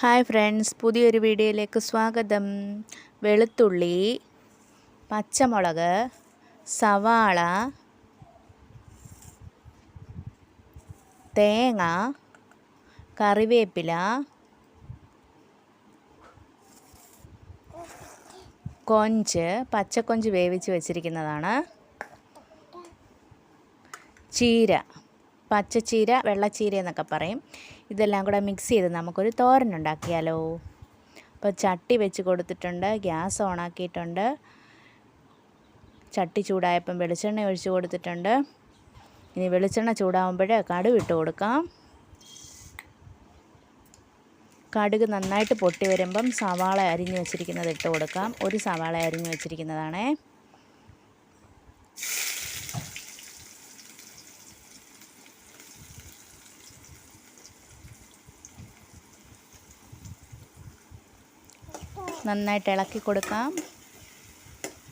Hi friends പുതിയൊരു വീഡിയോയിലേക്ക് സ്വാഗതം. വെളുത്തുള്ളി പച്ചമുളക് സവാള തേങ്ങ കറിവേപ്പില കൊഞ്ച് പച്ചക്കൊഞ്ച് വേവിച്ച് വെച്ചിരിക്കുന്നതാണ്. ചീര. പച്ചച്ചീര വെള്ളച്ചീര എന്നൊക്കെ പറയും. ഇതെല്ലാം കൂടെ മിക്സ് ചെയ്ത് നമുക്കൊരു തോരൻ ഉണ്ടാക്കിയാലോ. അപ്പോൾ ചട്ടി വെച്ച് കൊടുത്തിട്ടുണ്ട് ഗ്യാസ് ഓണാക്കിയിട്ടുണ്ട് ചട്ടി ചൂടായപ്പം വെളിച്ചെണ്ണ ഒഴിച്ച് കൊടുത്തിട്ടുണ്ട്. ഇനി വെളിച്ചെണ്ണ ചൂടാവുമ്പോൾ കടുക് ഇട്ട് കൊടുക്കാം. കടുക് നന്നായിട്ട് പൊട്ടി വരുമ്പം സവാള അരിഞ്ഞു വെച്ചിരിക്കുന്നത് ഇട്ട് കൊടുക്കാം. ഒരു സവാള അരിഞ്ഞു വെച്ചിരിക്കുന്നതാണേ. നന്നായിട്ട് ഇളക്കി കൊടുക്കാം.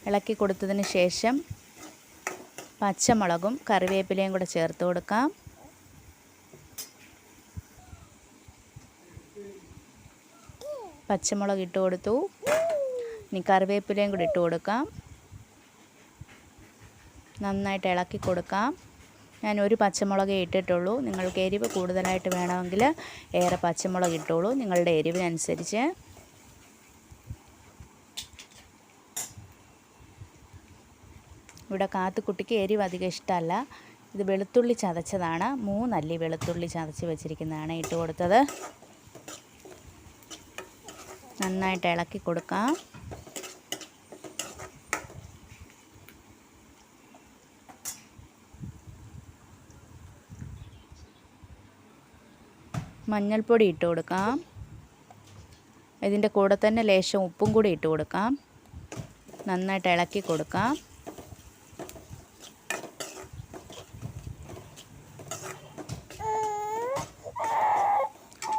ഇളക്കി കൊടുത്തതിന് ശേഷം പച്ചമുളകും കറിവേപ്പിലയും കൂടെ ചേർത്ത് കൊടുക്കാം. പച്ചമുളക് ഇട്ട് കൊടുത്തു. ഇനി കറിവേപ്പിലയും കൂടി ഇട്ട് കൊടുക്കാം. നന്നായിട്ട് ഇളക്കി കൊടുക്കാം. ഞാൻ ഒരു പച്ചമുളകേ ഇട്ടിട്ടുള്ളൂ. നിങ്ങൾക്ക് എരിവ് കൂടുതലായിട്ട് വേണമെങ്കിൽ ഏറെ പച്ചമുളക് ഇട്ടോളൂ. നിങ്ങളുടെ എരിവിനനുസരിച്ച്. ഇവിടെ കാത്തുകുട്ടിക്ക് എരിവ് അധികം ഇഷ്ടമല്ല. ഇത് വെളുത്തുള്ളി ചതച്ചതാണ്. മൂന്നല്ലി വെളുത്തുള്ളി ചതച്ച് വെച്ചിരിക്കുന്നതാണ് ഇട്ട് കൊടുത്തത്. നന്നായിട്ട് ഇളക്കി കൊടുക്കാം. മഞ്ഞൾപ്പൊടി ഇട്ട് കൊടുക്കാം. ഇതിന്റെ കൂടെ തന്നെ ലേശം ഉപ്പും കൂടി ഇട്ട് കൊടുക്കാം. നന്നായിട്ട് ഇളക്കി കൊടുക്കാം.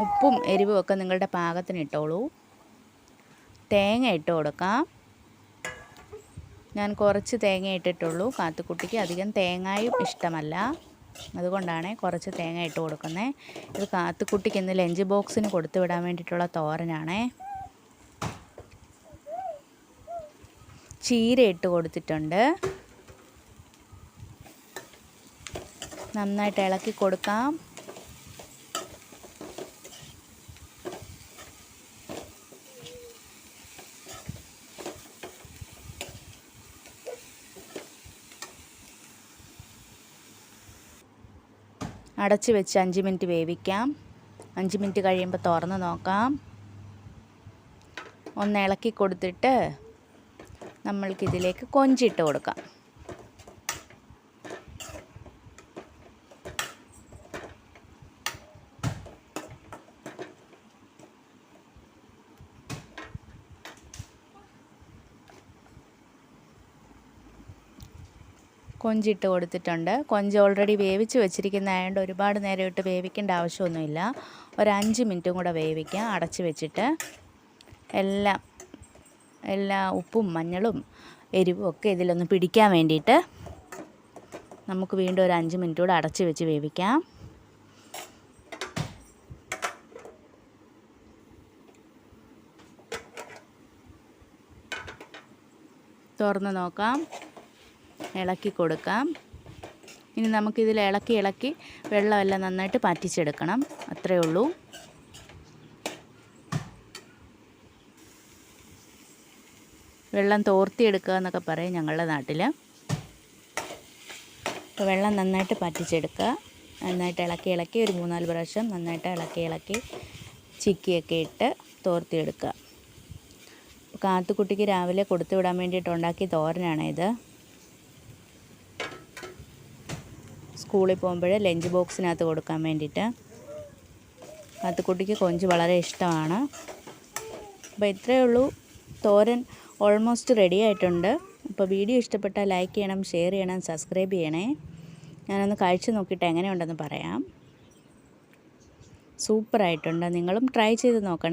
ഉപ്പും എരിവും ഒക്കെ നിങ്ങളുടെ പാകത്തിന് ഇട്ടോളൂ. തേങ്ങ ഇട്ട് കൊടുക്കാം. ഞാൻ കുറച്ച് തേങ്ങ ഇട്ടിട്ടുള്ളൂ. കാത്തുക്കുട്ടിക്ക് അധികം തേങ്ങയും ഇഷ്ടമല്ല. അതുകൊണ്ടാണ് കുറച്ച് തേങ്ങ ഇട്ട് കൊടുക്കുന്നത് ഇത് കാത്തുക്കുട്ടിക്ക് ഇന്ന് ലഞ്ച് ബോക്സിന് കൊടുത്തു വിടാൻ വേണ്ടിയിട്ടുള്ള തോരനാണേ. ചീര ഇട്ട് കൊടുത്തിട്ടുണ്ട്. നന്നായിട്ട് ഇളക്കി കൊടുക്കാം. അടച്ച് വെച്ച് അഞ്ച് മിനിറ്റ് വേവിക്കാം. അഞ്ച് മിനിറ്റ് കഴിയുമ്പോൾ തുറന്ന് നോക്കാം. ഒന്ന് ഇളക്കി കൊടുത്തിട്ട് നമ്മൾക്കിതിലേക്ക് കൊഞ്ചിട്ട് കൊടുക്കാം. കൊഞ്ചിട്ട് കൊടുത്തിട്ടുണ്ട്. കൊഞ്ച് ഓൾറെഡി വേവിച്ച് വെച്ചിരിക്കുന്നതായതുകൊണ്ട് ഒരുപാട് നേരം ഇട്ട് വേവിക്കേണ്ട ആവശ്യമൊന്നുമില്ല. ഒരു അഞ്ച് മിനിറ്റും കൂടെ വേവിക്കാം. അടച്ച് വെച്ചിട്ട് എല്ലാം എല്ലാ ഉപ്പും മഞ്ഞളും എരിവും ഒക്കെ ഇതിലൊന്ന് പിടിക്കാൻ വേണ്ടിയിട്ട് നമുക്ക് വീണ്ടും ഒരു അഞ്ച് മിനിറ്റ് കൂടെ അടച്ച് വെച്ച് വേവിക്കാം. തുറന്ന് നോക്കാം. ഇളക്കി കൊടുക്കാം. ഇനി നമുക്കിതിൽ ഇളക്കി ഇളക്കി വെള്ളമെല്ലാം നന്നായിട്ട് പറ്റിച്ചെടുക്കണം. അത്രയേ ഉള്ളൂ. വെള്ളം തോർത്തിയെടുക്കുക എന്നൊക്കെ പറയും ഞങ്ങളുടെ നാട്ടിൽ അപ്പോൾ വെള്ളം നന്നായിട്ട് പറ്റിച്ചെടുക്കുക. നന്നായിട്ട് ഇളക്കി ഇളക്കി ഒരു മൂന്നാൽ പ്രാവശ്യം നന്നായിട്ട് ഇളക്കി ഇളക്കി ചിക്കിയൊക്കെ ഇട്ട് തോർത്തിയെടുക്കുക. കാത്തുകുട്ടിക്ക് രാവിലെ കൊടുത്തു വിടാൻ വേണ്ടിയിട്ട് ഉണ്ടാക്കിയ തോരനാണ് ഇത്. സ്കൂളിൽ പോകുമ്പോൾ ലഞ്ച് ബോക്സിനകത്ത് കൊടുക്കാൻ വേണ്ടിയിട്ട്. കാത്തുക്കുട്ടിക്ക് കൊഞ്ച് വളരെ ഇഷ്ടമാണ്. അപ്പോൾ ഇത്രയേ ഉള്ളൂ. തോരൻ ഓൾമോസ്റ്റ് റെഡി ആയിട്ടുണ്ട്. അപ്പോൾ വീഡിയോ ഇഷ്ടപ്പെട്ടാൽ ലൈക്ക് ചെയ്യണം ഷെയർ ചെയ്യണം സബ്സ്ക്രൈബ് ചെയ്യണേ. ഞാനൊന്ന് കഴിച്ച് നോക്കിയിട്ട് എങ്ങനെയുണ്ടെന്ന് പറയാം. സൂപ്പറായിട്ടുണ്ട്. നിങ്ങളും ട്രൈ ചെയ്ത് നോക്കണേ.